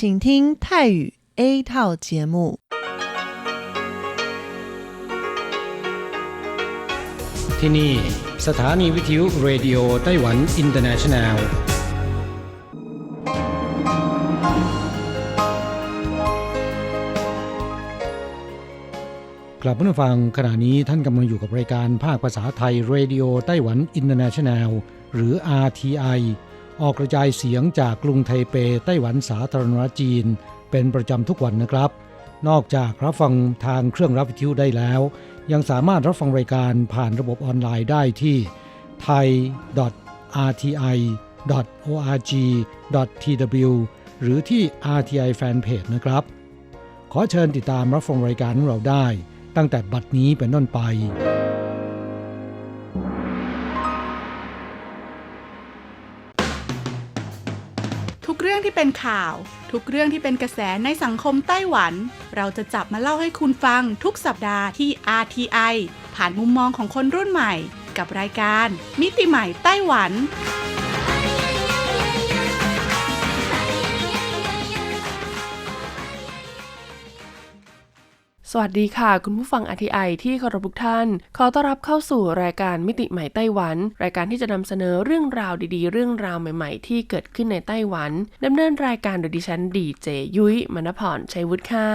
请听泰语 A 套节目。ที่นี่สถานีวิทยุเรดิโอไต้หวันอินเตอร์เนชันแนลกลับมาฟังขณะนี้ท่านกำลังอยู่กับรายการภาคภาษาไทยเรดิโอไต้หวันอินเตอร์เนชันแนลหรือ RTI ออกกระจายเสียงจากกรุงไทเปไต้หวันสาธารณรัฐจีน เป็นประจำทุกวันนะครับ นอกจากรับฟังทางเครื่องรับวิทยุได้แล้ว ยังสามารถรับฟังรายการผ่านระบบออนไลน์ได้ที่ thai.rti.org.tw หรือที่ RTI Fanpage นะครับ ขอเชิญติดตามรับฟังรายการของเราได้ ตั้งแต่บัดนี้เป็นต้นไป เรื่องที่เป็นข่าว ทุกเรื่องที่เป็นกระแสในสังคมไต้หวัน เราจะจับมาเล่าให้คุณฟังทุกสัปดาห์ที่ RTI ผ่านมุมมองของคนรุ่นใหม่ กับรายการ มิติใหม่ไต้หวัน สวัสดีค่ะ คุณผู้ฟังอทีไอที่เคารพทุกท่าน ขอต้อนรับเข้าสู่รายการมิติใหม่ไต้หวัน รายการที่จะนำเสนอเรื่องราวดีๆ เรื่องราวใหม่ๆ ที่เกิดขึ้นในไต้หวันดำเนินรายการโดยดิฉันดีเจยุ้ยมณพรชัยวุฒิค่ะ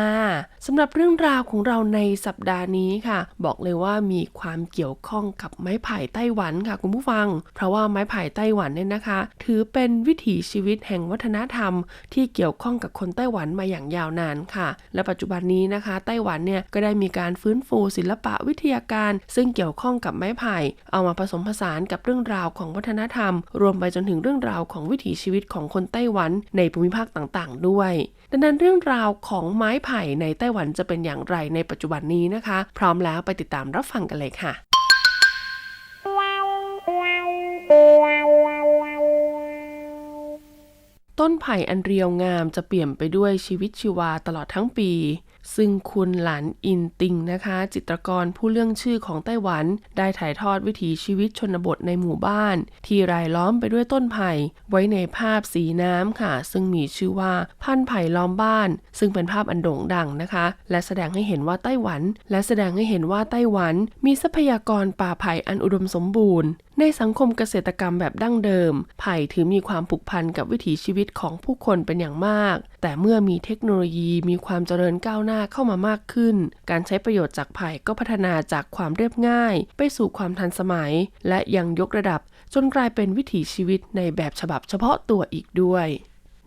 สำหรับเรื่องราวของเราในสัปดาห์นี้ค่ะ บอกเลยว่ามีความเกี่ยวข้องกับไม้ไผ่ไต้หวันค่ะ คุณผู้ฟัง เพราะว่าไม้ไผ่ไต้หวันเนี่ยนะคะ ถือเป็นวิถีชีวิตแห่งวัฒนธรรม ที่เกี่ยวข้องกับคนไต้หวันมาอย่างยาวนานค่ะ และปัจจุบันนี้นะคะ ไต้หวันเนี่ยก็ได้มีการฟื้นฟูศิลปะวิทยาการ ซึ่งเกี่ยวข้องกับไม้ไผ่ เอามาผสมผสานกับเรื่องราวของวัฒนธรรม รวมไปจนถึงเรื่องราวของวิถีชีวิตของคนไต้หวันในภูมิภาคต่างๆ ด้วยดังนั้นเรื่องราวของไม้ไผ่ในไต้หวันจะเป็นอย่างไรในปัจจุบันนี้นะคะ พร้อมแล้วไปติดตามรับฟังกันเลยค่ะต้นไผ่อันเรียวงามจะเปลี่ยนไปด้วยชีวิตชีวาตลอดทั้งปี ซึ่งคุณหลานอินติงนะคะ จิตรกรผู้เรื่องชื่อของไต้หวัน ได้ถ่ายทอดวิถีชีวิตชนบทในหมู่บ้าน ที่รายล้อมไปด้วยต้นไผ่ ไว้ในภาพสีน้ำค่ะ ซึ่งมีชื่อว่าพันไผ่ล้อมบ้าน ซึ่งเป็นภาพอันโด่งดังนะคะ และแสดงให้เห็นว่าไต้หวัน และแสดงให้เห็นว่าไต้หวัน มีทรัพยากรป่าไผ่อันอุดมสมบูรณ์ ในสังคมเกษตรกรรมแบบดั้งเดิม ไผ่ถือมีความผูกพันกับวิถีชีวิตของผู้คนเป็นอย่างมาก แต่เมื่อมีเทคโนโลยีมีความเจริญก้าวหน้าเข้ามามากขึ้น การใช้ประโยชน์จากไผ่ก็พัฒนาจากความเรียบง่าย ไปสู่ความทันสมัย และยังยกระดับจนกลายเป็นวิถีชีวิตในแบบฉบับเฉพาะตัวอีกด้วย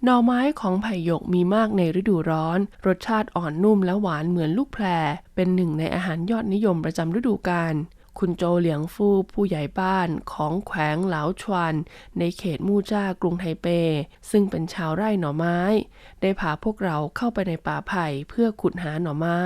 หน่อไม้ของไผ่หยกมีมากในฤดูร้อน รสชาติอ่อนนุ่มและหวานเหมือนลูกแพร เป็นหนึ่งในอาหารยอดนิยมประจำฤดูกาล คุณโจเหลียงฟู่ผู้ใหญ่บ้านของแขวงเหลาชวน ในเขตมู่จ้ากรุงไทเป ซึ่งเป็นชาวไร่หน่อไม้ ได้พาพวกเราเข้าไปในป่าไผ่เพื่อขุดหาหน่อไม้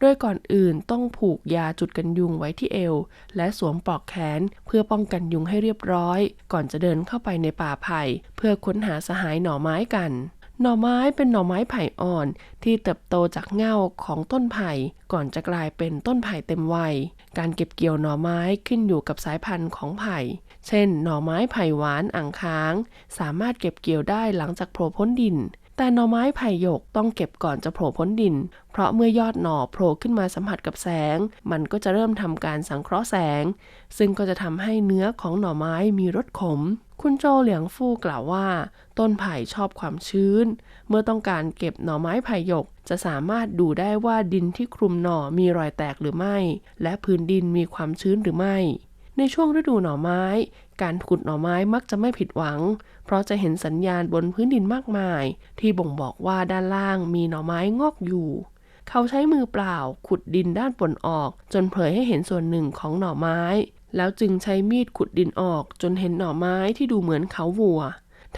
โดยก่อนอื่นต้องผูกยาจุดกันยุงไว้ที่เอว และสวมปลอกแขนเพื่อป้องกันยุงให้เรียบร้อย ก่อนจะเดินเข้าไปในป่าไผ่เพื่อค้นหาสหายหน่อไม้กัน หน่อไม้เป็นหน่อไม้ไผ่อ่อนที่เติบโตจากเง่าของต้นไผ่ก่อนจะกลายเป็นต้นไผ่เต็มวัย การเก็บเกี่ยวหน่อไม้ขึ้นอยู่กับสายพันธุ์ของไผ่ เช่น หน่อไม้ไผ่หวานอ่างค้าง สามารถเก็บเกี่ยวได้หลังจากโผล่พ้นดิน แต่หน่อไม้ไผ่หยกต้องเก็บก่อนจะโผล่พ้นดิน เพราะเมื่อยอดหน่อโผล่ขึ้นมาสัมผัสกับแสง มันก็จะเริ่มทำการสังเคราะห์แสง ซึ่งก็จะทำให้เนื้อของหน่อไม้มีรสขม คุณโจเหลียงฟู่กล่าวว่า ต้นไผ่ชอบความชื้น เมื่อต้องการเก็บหน่อไม้ไผ่หยก จะสามารถดูได้ว่าดินที่คลุมหน่อมีรอยแตกหรือไม่ และพื้นดินมีความชื้นหรือไม่ในช่วงฤดูหน่อไม้ การขุดหน่อไม้มักจะไม่ผิดหวัง เพราะจะเห็นสัญญาณบนพื้นดินมากมาย ที่บ่งบอกว่าด้านล่างมีหน่อไม้งอกอยู่ เขาใช้มือเปล่าขุดดินด้านบนออก จนเผยให้เห็นส่วนหนึ่งของหน่อไม้ แล้วจึงใช้มีดขุดดินออก จนเห็นหน่อไม้ที่ดูเหมือนเขาวัว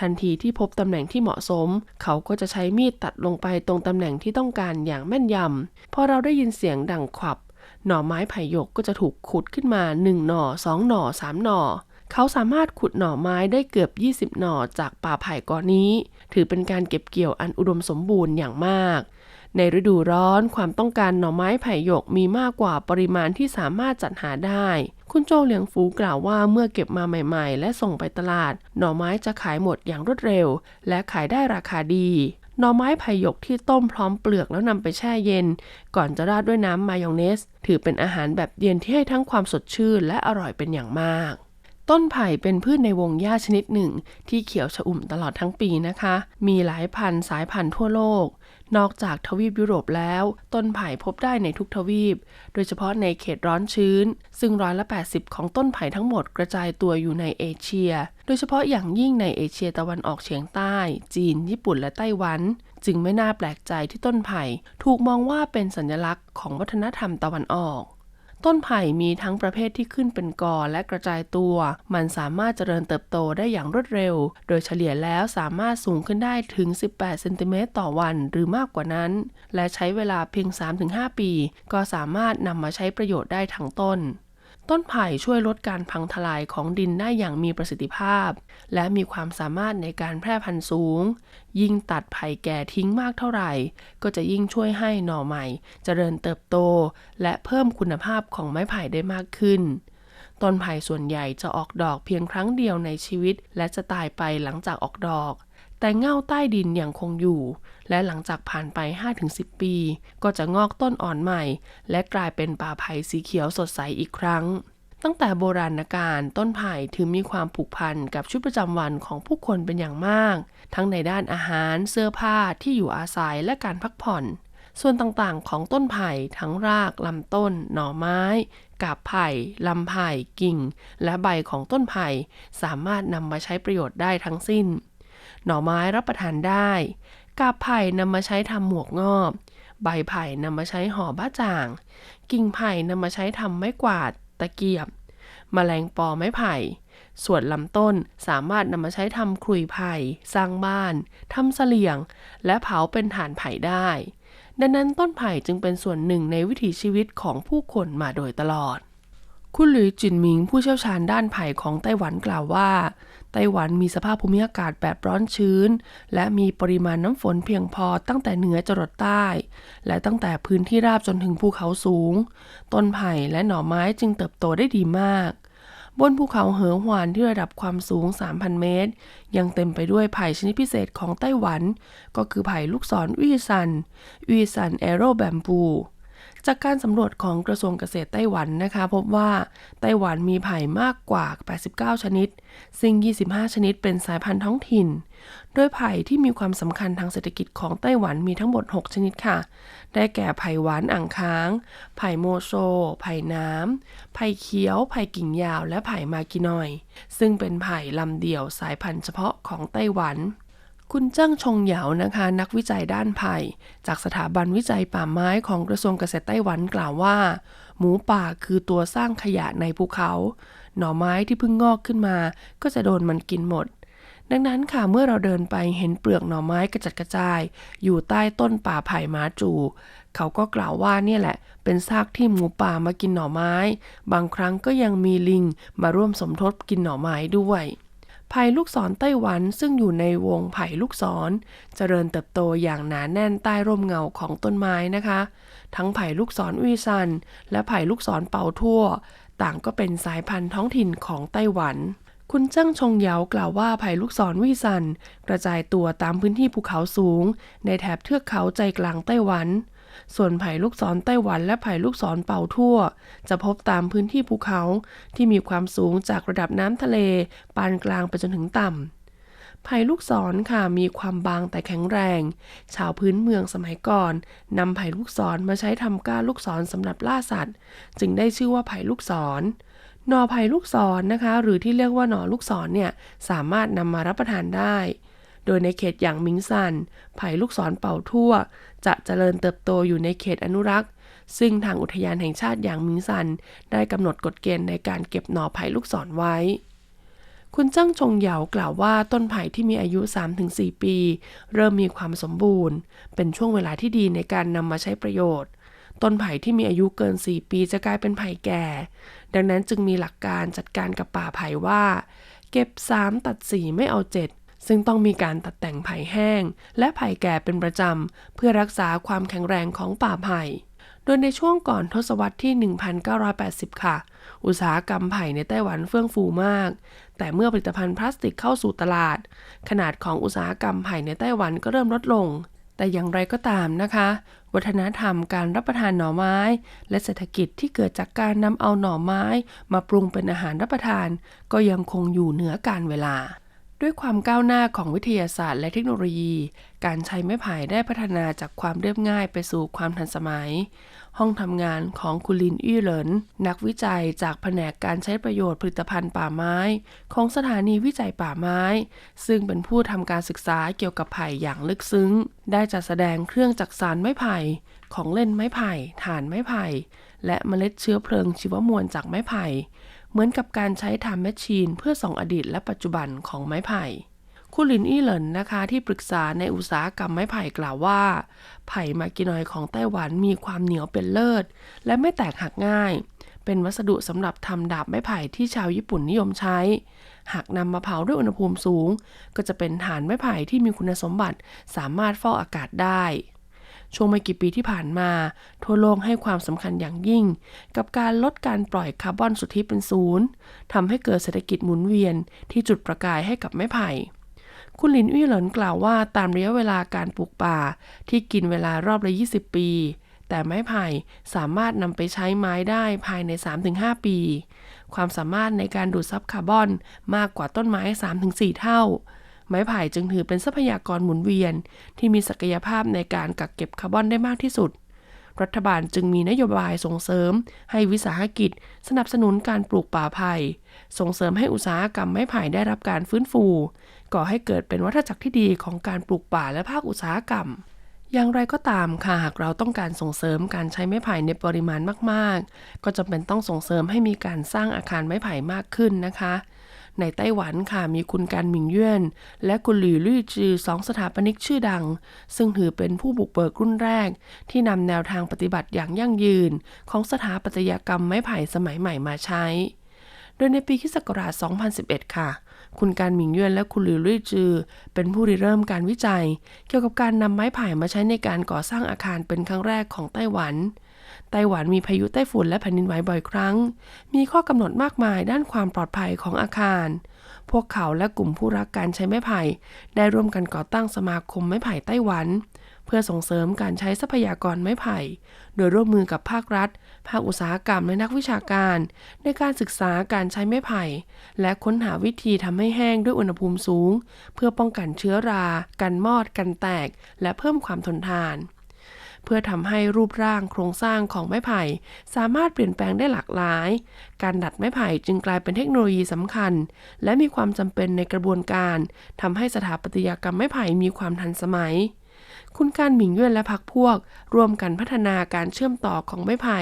ทันทีที่พบตำแหน่งที่เหมาะสม เขาก็จะใช้มีดตัดลงไปตรงตำแหน่งที่ต้องการอย่างแม่นยำพอเราได้ยินเสียงดังขวับหน่อไม้ไผ่หยกก็จะถูกขุดขึ้นมาหนึ่งหน่อสองหน่อสามหน่อ เขาสามารถขุดหน่อไม้ได้เกือบ 20 หน่อจากป่าไผ่ก้อนนี้ ถือเป็นการเก็บเกี่ยวอันอุดมสมบูรณ์อย่างมาก ในฤดูร้อนความต้องการหน่อไม้ไผ่หยกมีมากกว่าปริมาณที่สามารถจัดหาได้ คุณโจเหลียงฟูกล่าวว่าเมื่อเก็บมาใหม่ๆ และส่งไปตลาด หน่อไม้จะขายหมดอย่างรวดเร็ว และขายได้ราคาดีหน่อไม้ไผ่หยกที่ต้มพร้อมเปลือกแล้วนำไปแช่เย็น ก่อนจะราดด้วยน้ำมายองเนส ถือเป็นอาหารแบบเย็นที่ให้ทั้งความสดชื่นและอร่อยเป็นอย่างมาก ต้นไผ่เป็นพืชในวงหญ้าชนิดหนึ่ง ที่เขียวชอุ่มตลอดทั้งปีนะคะ มีหลายพันสายพันธุ์ทั่วโลก นอกจากทวีปยุโรปแล้ว ต้นไผ่พบได้ในทุกทวีป โดยเฉพาะในเขตร้อนชื้น ซึ่งร้อยละ 80 ของต้นไผ่ทั้งหมดกระจายตัวอยู่ในเอเชีย โดยเฉพาะอย่างยิ่งในเอเชียตะวันออกเฉียงใต้ จีน ญี่ปุ่น และไต้หวัน จึงไม่น่าแปลกใจที่ต้นไผ่ ถูกมองว่าเป็นสัญลักษณ์ของวัฒนธรรมตะวันออก ต้นไผ่มีทั้งประเภทที่ขึ้นเป็นกอและกระจายตัว มันสามารถเจริญเติบโตได้อย่างรวดเร็ว โดยเฉลี่ยแล้วสามารถสูงขึ้นได้ถึง 18 เซนติเมตรต่อวันหรือมากกว่านั้น และใช้เวลาเพียง 3-5 ปี ก็สามารถนำมาใช้ประโยชน์ได้ทั้งต้น ต้นไผ่ช่วยลดการพังทลายของดินได้อย่างมีประสิทธิภาพ และมีความสามารถในการแพร่พันธุ์สูง ยิ่งตัดไผ่แก่ทิ้งมากเท่าไหร่ ก็จะยิ่งช่วยให้หน่อใหม่เจริญเติบโต และเพิ่มคุณภาพของไม้ไผ่ได้มากขึ้น ต้นไผ่ส่วนใหญ่จะออกดอกเพียงครั้งเดียวในชีวิต และจะตายไปหลังจากออกดอก แต่เง่าใต้ดินยังคงอยู่ และหลังจากผ่านไป 5-10 ปี ก็จะงอกต้นอ่อนใหม่ และกลายเป็นป่าไผ่สีเขียวสดใสอีกครั้ง ตั้งแต่โบราณกาลต้นไผ่ถือมีความผูกพันกับชีวิตประจำวันของผู้คนเป็นอย่างมาก ทั้งในด้านอาหารเสื้อผ้าที่อยู่อาศัยและการพักผ่อน ส่วนต่างๆ ของต้นไผ่ทั้งรากลำต้น หน่อไม้ กาบไผ่ลำไผ่กิ่ง และใบของต้นไผ่สามารถนำมาใช้ประโยชน์ได้ทั้งสิ้น หน่อไม้รับประทานได้ กาบไผ่นำมาใช้ทำหมวกงอบ ใบไผ่นำมาใช้ห่อบ้าจ่าง กิ่งไผ่นำมาใช้ทำไม้กวาด ตะเกียบแมลงปอไม้ไผ่ ส่วนลำต้นสามารถนำมาใช้ทำครุยไผ่ สร้างบ้านทำเสลียง และเผาเป็นฐานไผ่ได้ ดังนั้นต้นไผ่จึงเป็นส่วนหนึ่งในวิถีชีวิตของผู้คนมาโดยตลอด คุณหลุยจินหมิงผู้เชี่ยวชาญด้านไผ่ของไต้หวันกล่าวว่า ไต้หวันมีสภาพภูมิอากาศแบบร้อนชื้น และมีปริมาณน้ำฝนเพียงพอตั้งแต่เหนือจรดใต้ และตั้งแต่พื้นที่ราบจนถึงภูเขาสูง ต้นไผ่และหน่อไม้จึงเติบโตได้ดีมาก บนภูเขาเหอหวานที่ระดับความสูง 3,000 เมตร ยังเต็มไปด้วยไผ่ชนิดพิเศษของไต้หวัน ก็คือไผ่ลูกศรวีซันวีซันแอโรแบมบู จากการสำรวจของกระทรวงเกษตรไต้หวันนะคะ พบว่าไต้หวันมีไผ่มากกว่า 89 ชนิด ซึ่ง 25 ชนิดเป็นสายพันธุ์ท้องถิ่น โดยไผ่ที่มีความสำคัญทางเศรษฐกิจของไต้หวันมีทั้งหมด 6 ชนิดค่ะ ได้แก่ไผ่หวานอ่างค้าง ไผ่โมโซ ไผ่น้ำ ไผ่เขียว ไผ่กิ่งยาว และไผ่มากินอย ซึ่งเป็นไผ่ลำเดี่ยวสายพันธุ์เฉพาะของไต้หวัน คุณเจิ้งชงเหยานะคะ นักวิจัยด้านไผ่จากสถาบันวิจัยป่าไม้ของกระทรวงเกษตรไต้หวันกล่าวว่า หมูป่าคือตัวสร้างขยะในภูเขา หน่อไม้ที่เพิ่งงอกขึ้นมา ก็จะโดนมันกินหมด ดังนั้นค่ะเมื่อเราเดินไปเห็นเปลือกหน่อไม้กระจัดกระจาย อยู่ใต้ต้นป่าไผ่มาจู เขาก็กล่าวว่าเนี่ยแหละ เป็นซากที่หมูป่ามากินหน่อไม้ บางครั้งก็ยังมีลิงมาร่วมสมทบกินหน่อไม้ด้วย ไผ่ลูกศรไต้หวันซึ่งอยู่ในวงไผ่ลูกศร เจริญเติบโตอย่างหนาแน่นใต้ร่มเงาของต้นไม้นะคะ ทั้งไผ่ลูกศรอุยซัน และไผ่ลูกศรเป่าทั่ว ต่างก็เป็นสายพันธุ์ท้องถิ่นของไต้หวัน คุณเจิ้งชงเหยากล่าวว่าไผ่ลูกศรวิซัน กระจายตัวตามพื้นที่ภูเขาสูง ในแถบเทือกเขาใจกลางไต้หวัน ส่วนไผ่ลูกศรไต้หวันและไผ่ลูกศรเป่าทั่ว จะพบตามพื้นที่ภูเขาที่มีความสูงจากระดับน้ำทะเล ปานกลางไปจนถึงต่ำไผ่ลูกศรค่ะมีความบางแต่แข็งแรง ชาวพื้นเมืองสมัยก่อนนำไผ่ลูกศรมาใช้ทำก้าลูกศรสำหรับล่าสัตว์ จึงได้ชื่อว่าไผ่ลูกศรหน่อไผ่ลูกศรนะคะ หรือที่เรียกว่าหน่อลูกศรเนี่ยสามารถนำมารับประทานได้ โดยในเขตอย่างมิงซันไผ่ลูกศรเป่าทั่ว จะเจริญเติบโตอยู่ในเขตอนุรักษ์ ซึ่งทางอุทยานแห่งชาติอย่างมิงซัน ได้กำหนดกฎเกณฑ์ในการเก็บหน่อไผ่ลูกศรไว้ คุณเจิ้งชงเหยากล่าวว่าต้นไผ่ที่มีอายุ 3-4 ปี เริ่มมีความสมบูรณ์ เป็นช่วงเวลาที่ดีในการนำมาใช้ประโยชน์ต้นไผ่ที่มีอายุเกิน 4 ปีจะกลายเป็นไผ่แก่ ดังนั้นจึงมีหลักการจัดการกับป่าไผ่ว่า เก็บ 3 ตัด 4 ไม่เอา 7 ซึ่งต้องมีการตัดแต่งไผ่แห้ง และไผ่แก่เป็นประจำ เพื่อรักษาความแข็งแรงของป่าไผ่ โดยในช่วงก่อนทศวรรษที่ 1980 ค่ะ อุตสาหกรรมไผ่ในไต้หวันเฟื่องฟูมาก แต่เมื่อผลิตภัณฑ์พลาสติกเข้าสู่ตลาด ขนาดของอุตสาหกรรมไผ่ในไต้หวันก็เริ่มลดลง แต่อย่างไรก็ตามนะคะ วัฒนธรรมการรับประทานหน่อไม้ และเศรษฐกิจที่เกิดจากการนำเอาหน่อไม้ มาปรุงเป็นอาหารรับประทาน ก็ยังคงอยู่เหนือการเวลา ด้วยความก้าวหน้าของวิทยาศาสตร์และเทคโนโลยี การใช้ไม้ไผ่ได้พัฒนาจากความเรียบง่ายไปสู่ความทันสมัย ห้องทำงานของคุณลินอี้เหลิน นักวิจัยจากแผนกการใช้ประโยชน์ผลิตภัณฑ์ป่าไม้ ของสถานีวิจัยป่าไม้ ซึ่งเป็นผู้ทำการศึกษาเกี่ยวกับไผ่อย่างลึกซึ้ง ได้จัดแสดงเครื่องจักสานไม้ไผ่ ของเล่นไม้ไผ่ ฐานไม้ไผ่ และเมล็ดเชื้อเพลิงชีวมวลจากไม้ไผ่ เหมือนกับการใช้ไทม์แมชชีนเพื่อส่องอดีตและปัจจุบันของไม้ไผ่คุณลินอี้เหลินนะคะที่ปรึกษาในอุตสาหกรรมไม้ไผ่กล่าวว่า ไผ่มากินอยของไต้หวันมีความเหนียวเป็นเลิศ และไม่แตกหักง่าย เป็นวัสดุสำหรับทำดาบไม้ไผ่ที่ชาวญี่ปุ่นนิยมใช้ หากนำมาเผาด้วยอุณหภูมิสูง ก็จะเป็นฐานไม้ไผ่ที่มีคุณสมบัติสามารถฟอกอากาศได้ ช่วงไม่กี่ปีที่ผ่านมา ทั่วโลกให้ความสำคัญอย่างยิ่ง กับการลดการปล่อยคาร์บอนสุทธิเป็นศูนย์ทำให้เกิดเศรษฐกิจหมุนเวียนที่จุดประกายให้กับไม้ไผ่คุณหลินอี้เหลินกล่าวว่าตามระยะเวลาการปลูกป่าที่กินเวลารอบละ 20 ปี แต่ไม้ไผ่สามารถนำไปใช้ไม้ได้ภายใน 3-5 ปี ความสามารถในการดูดซับคาร์บอนมากกว่าต้นไม้ 3-4 เท่า ไม้ไผ่จึงถือเป็นทรัพยากรหมุนเวียน ที่มีศักยภาพในการกักเก็บคาร์บอนได้มากที่สุด รัฐบาลจึงมีนโยบายส่งเสริม ให้วิสาหกิจ สนับสนุนการปลูกป่าไผ่ส่งเสริมให้อุตสาหกรรมไม้ไผ่ได้รับการฟื้นฟู ก่อให้เกิดเป็นวัฏจักรที่ดีของการปลูกป่าและภาคอุตสาหกรรมอย่างไรก็ตามค่ะหากเราต้องการส่งเสริมการใช้ไม้ไผ่ในปริมาณมาก ๆ ก็จำเป็นต้องส่งเสริมให้มีการสร้างอาคารไม้ไผ่มากขึ้นนะคะ ในไต้หวันค่ะมีคุณการหมิงเย่นและคุณหลี่ลี่จือสองสถาปนิกชื่อดัง ซึ่งถือเป็นผู้บุกเบิกรุ่นแรก ที่นำแนวทางปฏิบัติอย่างยั่งยืน ของสถาปัตยกรรมไม้ไผ่สมัยใหม่มาใช้ โดยในปีคศ2011 ค่ะคุณการหมิงเย่นและคุณหลิวลี่จือ เป็นผู้ริเริ่มการวิจัย เกี่ยวกับการนำไม้ไผ่มาใช้ในการก่อสร้างอาคารเป็นครั้งแรกของไต้หวัน ไต้หวันมีพายุไต้ฝุ่นและแผ่นดินไหวบ่อยครั้ง มีข้อกำหนดมากมายด้านความปลอดภัยของอาคาร พวกเขาและกลุ่มผู้รักการใช้ไม้ไผ่ ได้ร่วมกันก่อตั้งสมาคมไม้ไผ่ไต้หวัน เพื่อส่งเสริมการใช้ทรัพยากรไม้ไผ่ โดยร่วมมือกับภาครัฐ ภาคอุตสาหกรรมและนักวิชาการ ในการศึกษาการใช้ไม้ไผ่ และค้นหาวิธีทำให้แห้งด้วยอุณหภูมิสูง เพื่อป้องกันเชื้อรา กันมอด กันแตก และเพิ่มความทนทาน เพื่อทำให้รูปร่างโครงสร้างของไม้ไผ่ สามารถเปลี่ยนแปลงได้หลากหลาย การดัดไม้ไผ่จึงกลายเป็นเทคโนโลยีสำคัญ และมีความจำเป็นในกระบวนการทำให้สถาปัตยกรรมไม้ไผ่มีความทันสมัยคุณการหมิงเย่นและพักพวก ร่วมกันพัฒนาการเชื่อมต่อของไม้ไผ่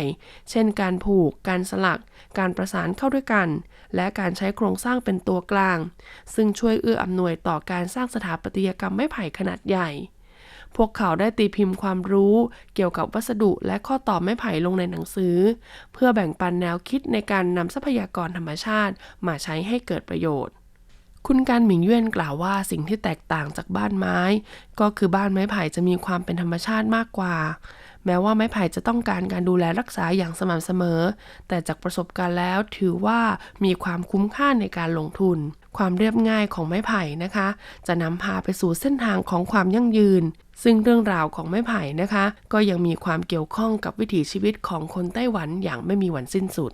เช่นการผูก การสลัก การประสานเข้าด้วยกัน และการใช้โครงสร้างเป็นตัวกลาง ซึ่งช่วยเอื้ออำนวยต่อการสร้างสถาปัตยกรรมไม้ไผ่ขนาดใหญ่ พวกเขาได้ตีพิมพ์ความรู้ เกี่ยวกับวัสดุและข้อต่อไม้ไผ่ลงในหนังสือ เพื่อแบ่งปันแนวคิดในการนำทรัพยากรธรรมชาติ มาใช้ให้เกิดประโยชน์คุณการหมิงเย่นกล่าวว่าสิ่งที่แตกต่างจากบ้านไม้ ก็คือบ้านไม้ไผ่จะมีความเป็นธรรมชาติมากกว่า แม้ว่าไม้ไผ่จะต้องการการดูแลรักษาอย่างสม่ำเสมอ แต่จากประสบการณ์แล้วถือว่ามีความคุ้มค่าในการลงทุน ความเรียบง่ายของไม้ไผ่นะคะ จะนำพาไปสู่เส้นทางของความยั่งยืน ซึ่งเรื่องราวของไม้ไผ่นะคะ ก็ยังมีความเกี่ยวข้องกับวิถีชีวิตของคนไต้หวันอย่างไม่มีวันสิ้นสุด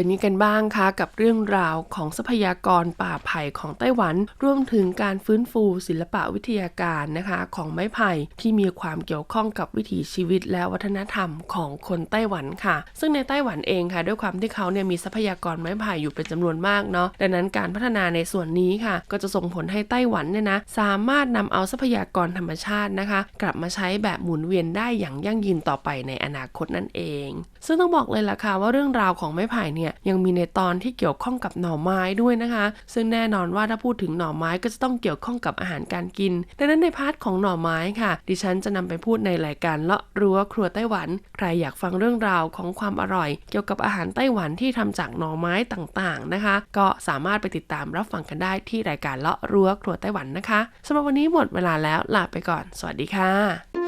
เป็นนี้กันบ้างคะกับเรื่องราวของทรัพยากรป่าไผ่ของไต้หวัน รวมถึงการฟื้นฟูศิลปะวิทยาการนะคะ ของไม้ไผ่ที่มีความเกี่ยวข้องกับวิถีชีวิตและวัฒนธรรมของคนไต้หวันค่ะ ซึ่งในไต้หวันเองค่ะ ด้วยความที่เขาเนี่ยมีทรัพยากรไม้ไผ่อยู่เป็นจำนวนมากเนาะดังนั้นการพัฒนาในส่วนนี้ค่ะ ก็จะส่งผลให้ไต้หวันเนี่ยนะสามารถนำเอาทรัพยากรธรรมชาตินะคะ กลับมาใช้แบบหมุนเวียนได้อย่างยั่งยืนต่อไปในอนาคตนั่นเอง ซึ่งต้องบอกเลยล่ะค่ะว่าเรื่องราวของไม้ไผ่เนี่ยเนี่ยยังมีในตอนที่เกี่ยวข้องกับหน่อไม้ด้วยนะคะ ซึ่งแน่นอนว่าถ้าพูดถึงหน่อไม้ก็จะต้องเกี่ยวข้องกับอาหารการกิน ดังนั้นในพาร์ทของหน่อไม้ค่ะ ดิฉันจะนำไปพูดในรายการเลาะรั้วครัวไต้หวัน ใครอยากฟังเรื่องราวของความอร่อย เกี่ยวกับอาหารไต้หวันที่ทำจากหน่อไม้ต่างๆนะคะ ก็สามารถไปติดตามรับฟังกันได้ที่รายการเลาะรั้วครัวไต้หวันนะคะสำหรับวันนี้หมดเวลาแล้วลาไปก่อน สวัสดีค่ะ